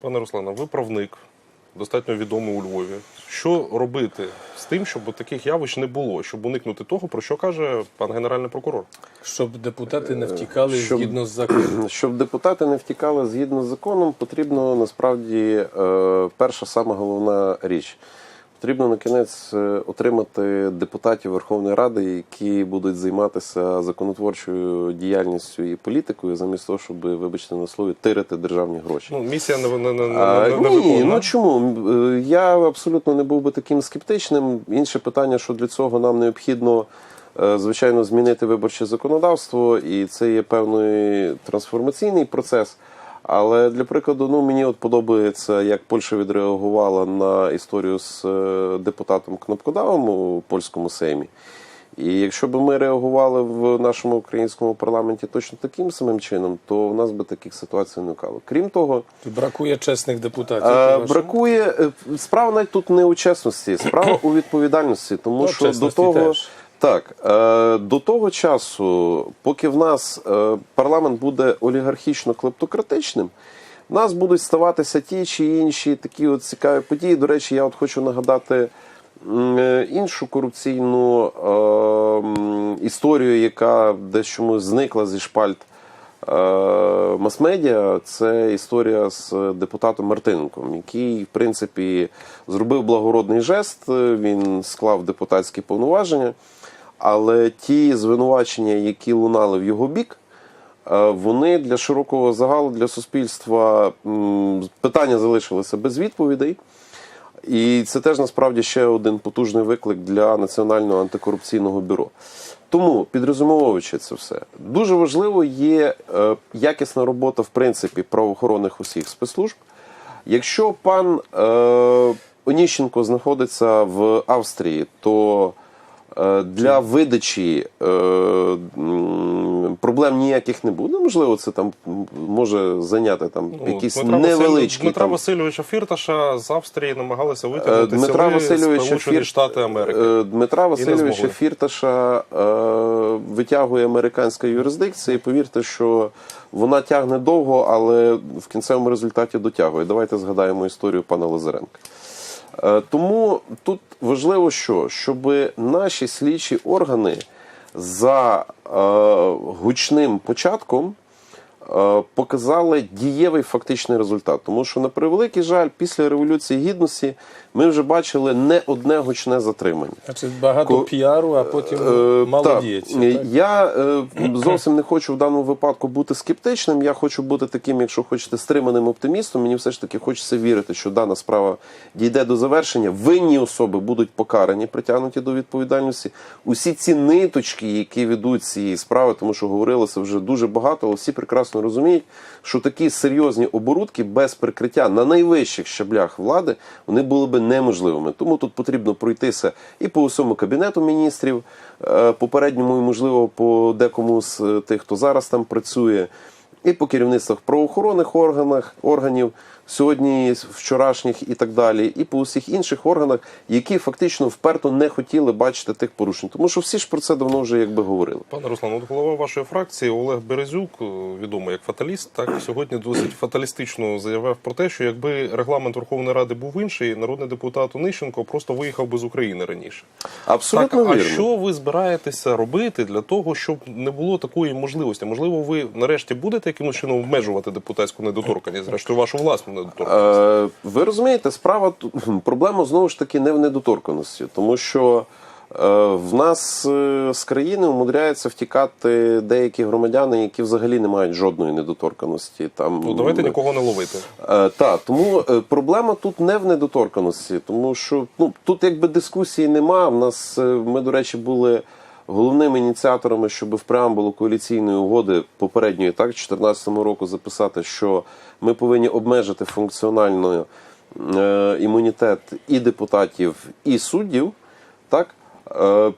Пане Руслане, ви правник, достатньо відомий у Львові. Що робити з тим, щоб таких явищ не було, щоб уникнути того, про що каже пан генеральний прокурор? Щоб депутати не втікали щоб- згідно з законом. Щоб депутати не втікали згідно з законом, потрібно насправді е, перша сама головна річ. Потрібно на кінець е, отримати депутатів Верховної Ради, які будуть займатися законотворчою діяльністю і політикою, замість того, щоб, вибачте на слові, тирити державні гроші. Ну, місія не, не, не, А, не ні, ну чому? Е, Я абсолютно не був би таким скептичним. Інше питання, що для цього нам необхідно, е, звичайно, змінити виборче законодавство, і це є певний трансформаційний процес. Але для прикладу, ну мені от подобається, як Польща відреагувала на історію з е, депутатом Кнопкодавом у польському сеймі. І якщо б ми реагували в нашому українському парламенті точно таким самим чином, то в нас би таких ситуацій не виникало. Крім того, Бракує чесних депутатів. Е, по-вашому? бракує е, справа навіть тут не у чесності, справа у відповідальності, тому Ну, що до того теж. Так е, до того часу, поки в нас е, парламент буде олігархічно клептократичним. В нас будуть ставатися ті чи інші такі от цікаві події. До речі, я от хочу нагадати е, іншу корупційну історію, яка чомусь зникла зі шпальт мас-медіа. Це історія з депутатом Мартиненком, який, в принципі, зробив благородний жест. Він склав депутатські повноваження, але ті звинувачення, які лунали в його бік. Е, Вони для широкого загалу, для суспільства питання залишилися без відповідей. І це теж насправді ще один потужний виклик для Національного антикорупційного бюро. Тому, підрозумовуючи це все, дуже важливо є е, якісна робота, в принципі, правоохоронних усіх спецслужб. Якщо пан е, Оніщенко знаходиться в Австрії, то для видачі е, проблем ніяких не буде. Можливо, це там може зайняти там Ну, якісь Дмитра невеличкі Дмитра там, Васильовича Фірташа з Австрії намагалися Е, витягнути Дмитра Васильовича Фір- Штати Америки. Е, Дмитра Васильовича. Фірташа е, витягує американська юрисдикція, і повірте, що вона тягне довго, але в кінцевому результаті дотягує. Давайте згадаємо історію пана Лазаренка. Е, Тому тут важливо, що щоб наші слідчі органи за е, гучним початком показали дієвий фактичний результат. Тому що, на превеликий жаль, після Революції Гідності ми вже бачили не одне гучне затримання. Значить, багато Ко- піару, а потім Е, мало так. діється. Е, Так? Я е, зовсім не хочу в даному випадку бути скептичним. Я хочу бути таким, якщо хочете, стриманим оптимістом. Мені все ж таки хочеться вірити, що дана справа дійде до завершення. Винні особи будуть покарані, притягнуті до відповідальності. Усі ці ниточки, які ведуть цієї справи, тому що говорилося вже дуже багато, але всі прекрасно розуміють, що такі серйозні оборудки без прикриття на найвищих щаблях влади вони були би неможливими. Тому тут потрібно пройтися і по усьому кабінету міністрів, е, попередньому і можливо по декому з е, тих, хто зараз там працює, і по керівництвах правоохоронних органах органів. Сьогодні, вчорашніх і так далі, і по усіх інших органах, які фактично вперто не хотіли бачити тих порушень, тому що всі ж про це давно вже якби говорили. Пане Руслан, от голова вашої фракції Олег Березюк, е, відомий як фаталіст, так сьогодні досить фаталістично заявив про те, що якби регламент Верховної Ради був інший, народний депутат Онищенко просто виїхав би з України раніше. Абсолютно так, а що ви збираєтеся робити для того, щоб не було такої можливості? Можливо, ви нарешті будете якимось чином обмежувати депутатську недоторканність, зрештою вашу власну недоторканність? Е, ви розумієте, справа проблема знову ж таки не в недоторканості, тому що е, в нас е, з країни умудряються втікати деякі громадяни, які взагалі не мають жодної недоторканості. Там Ну, давайте нікого не ловити. Так, тому проблема тут не в недоторканості, тому що ну тут якби дискусії нема. В нас ми, до речі, були головними ініціаторами, щоб в преамбулу коаліційної угоди попередньої, так, 2014 року записати, що ми повинні обмежити функціонально е, імунітет і депутатів, і суддів. Так. Е,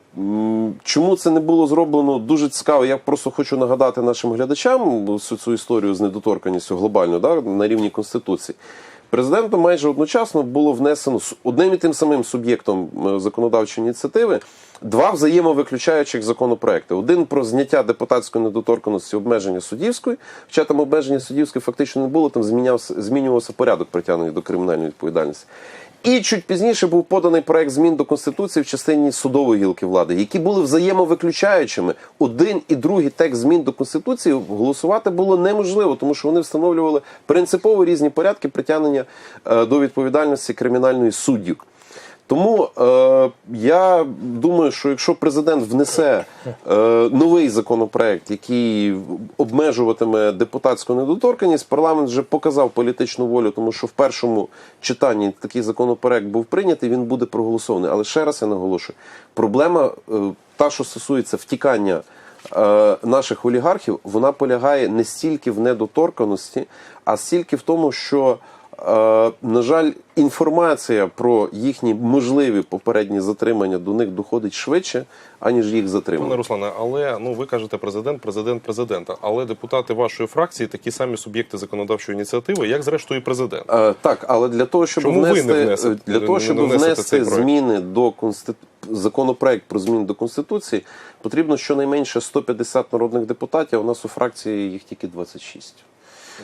Чому це не було зроблено дуже цікаво? Я просто хочу нагадати нашим глядачам всю цю історію з недоторканістю глобально да, на рівні Конституції. Президентом майже одночасно було внесено з одним і тим самим суб'єктом е, законодавчої ініціативи два взаємовиключаючих законопроекти. Один про зняття депутатської недоторканості обмеження суддівської, хоча там обмеження суддівської фактично не було, там змінявся, змінювався порядок притягнення до кримінальної відповідальності. І чуть пізніше був поданий проект змін до конституції в частині судової гілки влади, які були взаємовиключаючими. Один і другий текст змін до конституції голосувати було неможливо, тому що вони встановлювали принципово різні порядки притягнення е, до відповідальності кримінальної суддів. Тому е, я думаю, що якщо президент внесе е, новий законопроект, який обмежуватиме депутатську недоторканність, парламент вже показав політичну волю, тому що в першому читанні такий законопроект був прийнятий, він буде проголосований. Але ще раз я наголошую: проблема е, та, що стосується втікання е, наших олігархів, вона полягає не стільки в недоторканості, а стільки в тому, що на жаль, інформація про їхні можливі попередні затримання до них доходить швидше, аніж їх Пане затримання. Руслане, але ну ви кажете президент, президент, президента. Але депутати вашої фракції такі самі суб'єкти законодавчої ініціативи, як зрештою і президент. Е, так, але для того, щоб Чому ви не внесете- для того, щоб внесете внести зміни до конститу... законопроект про зміни до конституції, потрібно щонайменше 150 народних депутатів. а У нас у фракції їх тільки 26.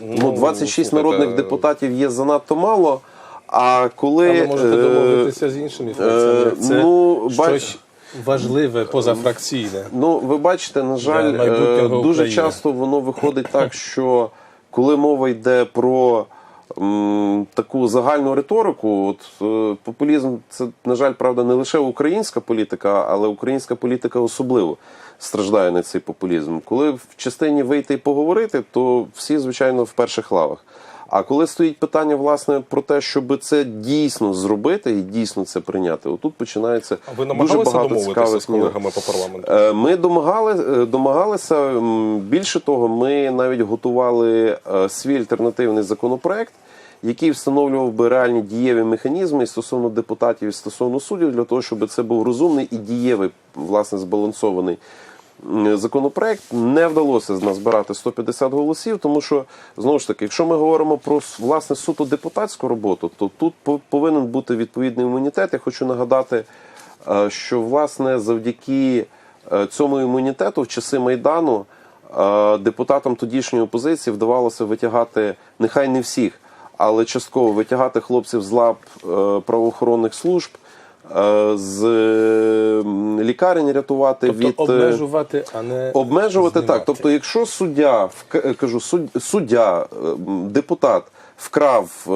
Тому 26 ну, народних депутатів є занадто мало. А коли Але можете е, домовитися з іншими фракціями. Це ну, щось важливе, позафракційне. Ну, ви бачите, на жаль, е, дуже України. часто воно виходить так, що коли мова йде про таку загальну риторику, от е, популізм це, на жаль, правда, не лише українська політика, але українська політика особливо страждає на цей популізм. Коли в частині вийти і поговорити, то всі, звичайно, в перших лавах. А коли стоїть питання власне про те, щоб це дійсно зробити і дійсно це прийняти, отут починається А ви дуже багато домовитися цікавих з колегами по парламенту? Е, Ми домагали, е, домагалися. Більше того, ми навіть готували е, свій альтернативний законопроект, який встановлював би реальні дієві механізми і стосовно депутатів і стосовно суддів, для того, щоб це був розумний і дієвий, власне, збалансований. Законопроект не вдалося з нас збирати 150 голосів, тому що знову ж таки, якщо ми говоримо про власне суто депутатську роботу, то тут по- повинен бути відповідний імунітет. Я хочу нагадати, е, що власне завдяки е, цьому імунітету в часи майдану е, депутатам тодішньої опозиції вдавалося витягати нехай не всіх, але частково витягати хлопців з лап правоохоронних служб. Е, З лікарень рятувати Тобто від е, обмежувати, а не Обмежувати знімати. так. Тобто, якщо суддя вк- кажу, суд- суддя, е, депутат вкрав, е,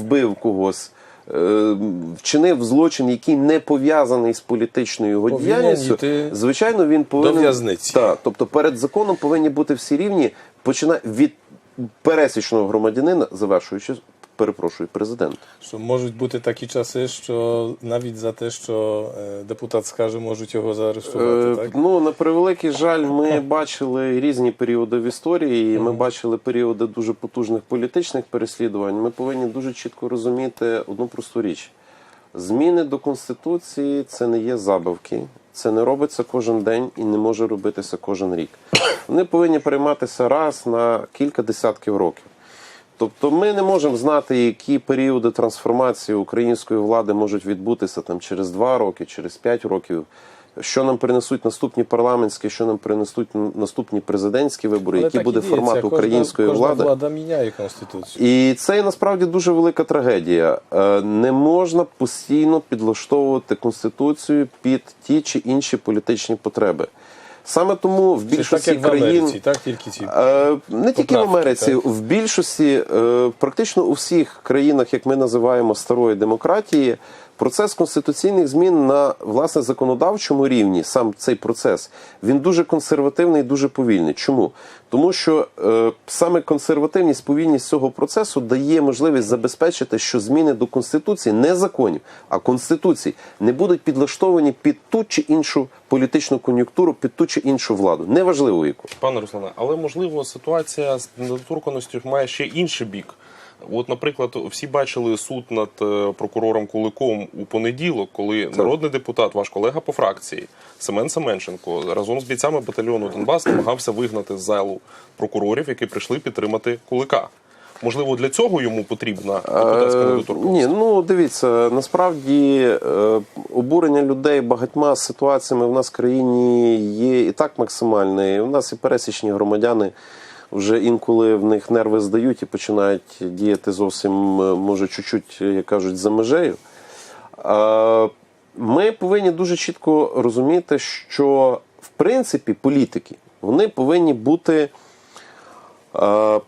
вбив когось, е, вчинив злочин, який не пов'язаний з політичною його Повинен діяльністю, йти звичайно, він повинен в'язниці. Так, тобто перед законом повинні бути всі рівні, починає від пересічного громадянина, завершуючи, перепрошую, президент. Що можуть бути такі часи, що навіть за те, що е, депутат скаже, можуть його заарештувати. Е, так? Ну на превеликий жаль, ми бачили різні періоди в історії. і Ми бачили періоди дуже потужних політичних переслідувань. Ми повинні дуже чітко розуміти одну просту річ: зміни до конституції це не є забавки. Це не робиться кожен день і не може робитися кожен рік. Вони повинні прийматися раз на кілька десятків років. Тобто ми не можемо знати, які періоди трансформації української влади можуть відбутися там через два роки, через п'ять років. Що нам принесуть наступні парламентські, що нам принесуть наступні президентські вибори, Але який буде і діється. формат Кожна- української кожна влади. влада міняє конституцію. І це насправді дуже велика трагедія. Е, Не можна постійно підлаштовувати конституцію під ті чи інші політичні потреби. Саме тому в більшості так більшості країн в Америці, так тільки ці Е, Не тільки в Америці, так. в більшості, е, практично у всіх країнах, як ми називаємо старої демократії, процес конституційних змін на власне законодавчому рівні, сам цей процес, він дуже консервативний і дуже повільний. Чому? Тому що е, саме консервативність, повільність цього процесу дає можливість забезпечити, що зміни до конституції не законів, а конституції не будуть підлаштовані під ту чи іншу політичну кон'юнктуру, під ту чи іншу владу. Неважливо яку. Пане Руслане, але можливо ситуація з недоторканістю має ще інший бік. От, наприклад, всі бачили суд над е, прокурором Куликом у понеділок, коли народний депутат, ваш колега по фракції Семен Семенченко разом з бійцями батальйону Донбас намагався вигнати з залу прокурорів, які прийшли підтримати Кулика. Можливо, для цього йому потрібна депутатська Е, недоторканність? Ні, ну дивіться, насправді е, обурення людей багатьма ситуаціями в нас в країні є і так максимальне. І У нас і пересічні громадяни вже інколи в них нерви здають і починають діяти зовсім, е, може, чуть-чуть, як кажуть, за межею. Е, Ми повинні дуже чітко розуміти, що в принципі політики вони повинні бути. е,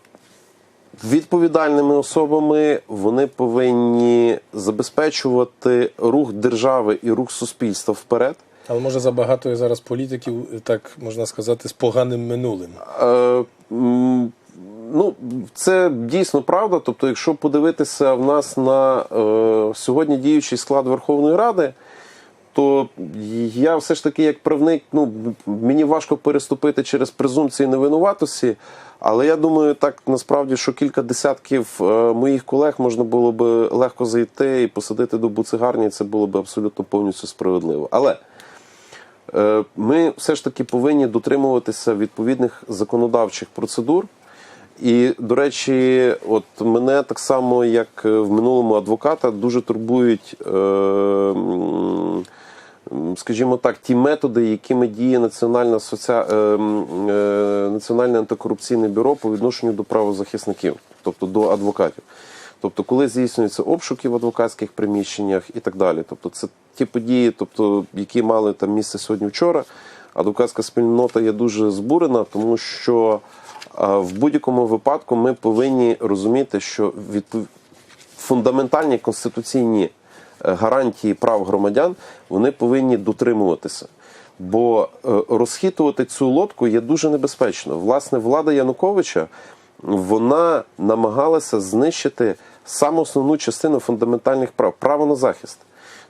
відповідальними особами вони повинні забезпечувати рух держави і рух суспільства вперед. Але може забагато є зараз політиків, так можна сказати, з поганим минулим. Е, ну, це дійсно правда. Тобто, якщо подивитися в нас на е, сьогодні діючий склад Верховної Ради, то я все ж таки, як правник, ну мені важко переступити через презумпції невинуватості. Але я думаю, так насправді, що кілька десятків е, моїх колег можна було би легко зайти і посадити до буцигарні, і це було б абсолютно повністю справедливо. Але Е, ми все ж таки повинні дотримуватися відповідних законодавчих процедур. І, до речі, от мене так само, як в минулому адвоката, дуже турбують, е, скажімо так, ті методи, якими діє Національна соціа... е, м, е, Національне антикорупційне бюро по відношенню до правозахисників, тобто до адвокатів. Тобто, коли здійснюються обшуки в адвокатських приміщеннях і так далі. Тобто, це ті події, тобто, які мали там місце сьогодні вчора. Адвокатська спільнота є дуже збурена, тому що в будь-якому випадку ми повинні розуміти, що відпов... фундаментальні конституційні е, гарантії прав громадян вони повинні дотримуватися. Бо е, розхитувати цю лодку є дуже небезпечно. Власне, влада Януковича вона намагалася знищити саму основну частину фундаментальних прав право на захист.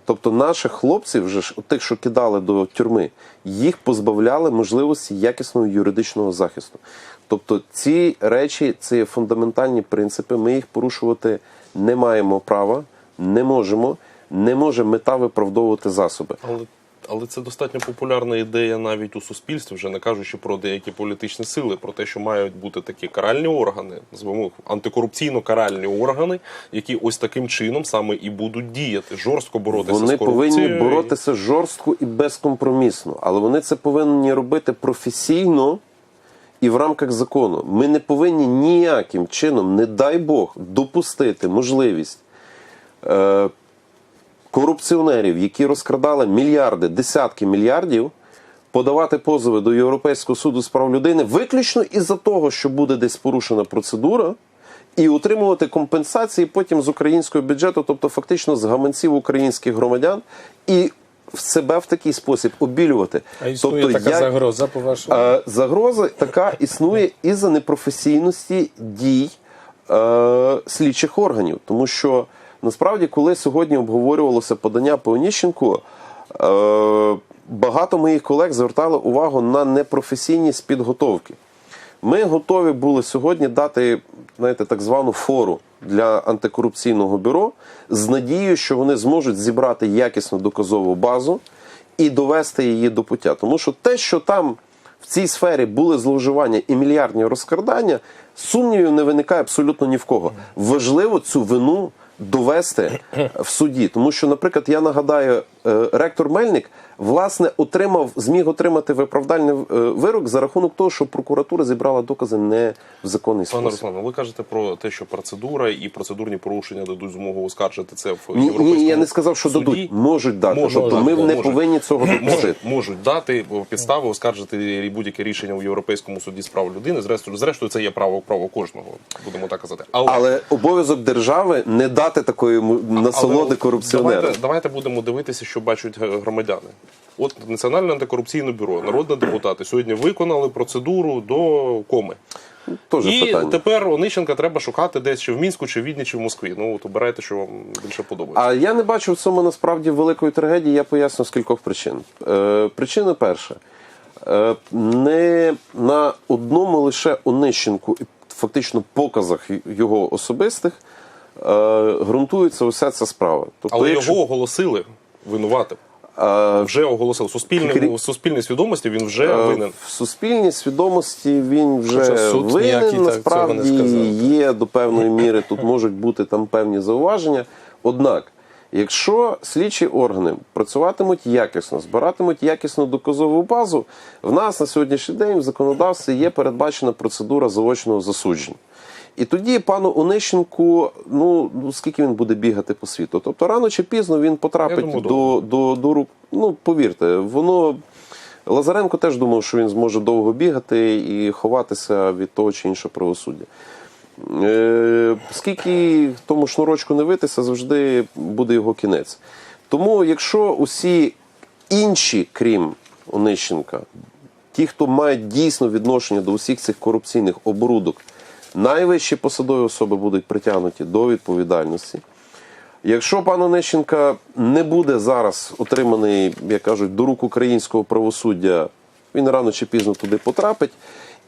Тобто наших хлопців, вже тих, що кидали до тюрми, їх позбавляли можливості якісного юридичного захисту. Тобто ці речі є фундаментальні принципи. Ми їх порушувати не маємо права, не можемо. Не може мета виправдовувати засоби. Але, це достатньо популярна ідея навіть у суспільстві, вже не кажучи про деякі політичні сили, про те, що мають бути такі каральні органи, звемо антикорупційно-каральні органи, які ось таким чином саме і будуть діяти, жорстко боротися Вони з корупцією. повинні боротися жорстко і безкомпромісно, але вони це повинні робити професійно і в рамках закону. Ми не повинні ніяким чином, не дай Бог, допустити можливість е, корупціонерів, які розкрадали мільярди, десятки мільярдів, подавати позови до Європейського суду з прав людини виключно із-за того, що буде десь порушена процедура. І отримувати компенсації потім з українського бюджету, тобто фактично з гаманців українських громадян, і в себе в такий спосіб обілювати. А існує тобто, така як- загроза, по вашому? Е, Загроза така існує із-за непрофесійності дій е, слідчих органів. Тому що насправді, коли сьогодні обговорювалося подання по Оніщенку, е, багато моїх колег звертали увагу на непрофесійність підготовки. Ми готові були сьогодні дати знаєте, так звану фору для антикорупційного бюро з надією, що вони зможуть зібрати якісну доказову базу і довести її до пуття. Тому що те, що там в цій сфері були зловживання і мільярдні розкрадання, сумнівів не виникає абсолютно ні в кого. Важливо цю вину довести в суді. Тому що, наприклад, я нагадаю, е, ректор Мельник власне отримав, зміг отримати виправдальний е, вирок за рахунок того, що прокуратура зібрала докази не в законний Пане спосіб. Руслане, ви кажете про те, що процедура і процедурні порушення дадуть змогу оскаржити це в європейському ні, я не сказав, що суді. дадуть, можуть дати. Можуть тобто ми не повинні цього Можуть, допустити. можуть дати підстави оскаржити будь-яке рішення у Європейському суді з прав людини. Зрештою, зрештою, це є право право кожного, будемо так казати. Але, Але обов'язок держави не дати такої насолоди корупціонерам. Давайте, давайте будемо дивитися, що бачать громадяни. От Національне антикорупційне бюро, народні депутати сьогодні виконали процедуру до коми. Теж І питання. тепер Онищенка треба шукати десь чи в Мінську, чи в Відні, чи в Москві. Ну от обирайте, що вам більше подобається. А я не бачу в цьому насправді великої трагедії. Я поясню з кількох причин. Е, причина перша. Е, не на одному лише Онищенку і фактично показах його особистих е, ґрунтується уся ця справа. Тобто, Але якщо- його оголосили винуватим. Вже оголосив суспільному суспільній свідомості. Він вже Е, винен. В суспільній свідомості він вже суд винен, так цього не насправді сказав. є до певної міри, тут можуть бути там певні зауваження. Однак, якщо слідчі органи працюватимуть якісно, збиратимуть якісну доказову базу, в нас на сьогоднішній день в законодавстві є передбачена процедура заочного засудження. І тоді пану Онищенку, ну, ну скільки він буде бігати по світу? Тобто рано чи пізно він потрапить думаю, до, до, до рук. Ну, повірте, воно. Лазаренко теж думав, що він зможе довго бігати і ховатися від того чи іншого правосуддя. Е, скільки тому шнурочку не витися, завжди буде його кінець. Тому, якщо усі інші, крім Онищенка, ті, хто мають дійсно відношення до усіх цих корупційних оборудок, найвищі посадові особи будуть притягнуті до відповідальності. Якщо пан Онищенка не буде зараз отриманий, як кажуть, до рук українського правосуддя, він рано чи пізно туди потрапить.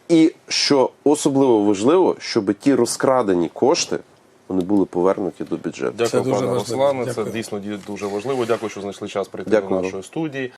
І що особливо важливо, щоб ті розкрадені кошти вони були повернуті до бюджету. Дякую, пане. Руслане. Це дійсно дуже важливо. Дякую, що знайшли час прийти Дякую до нашої студії.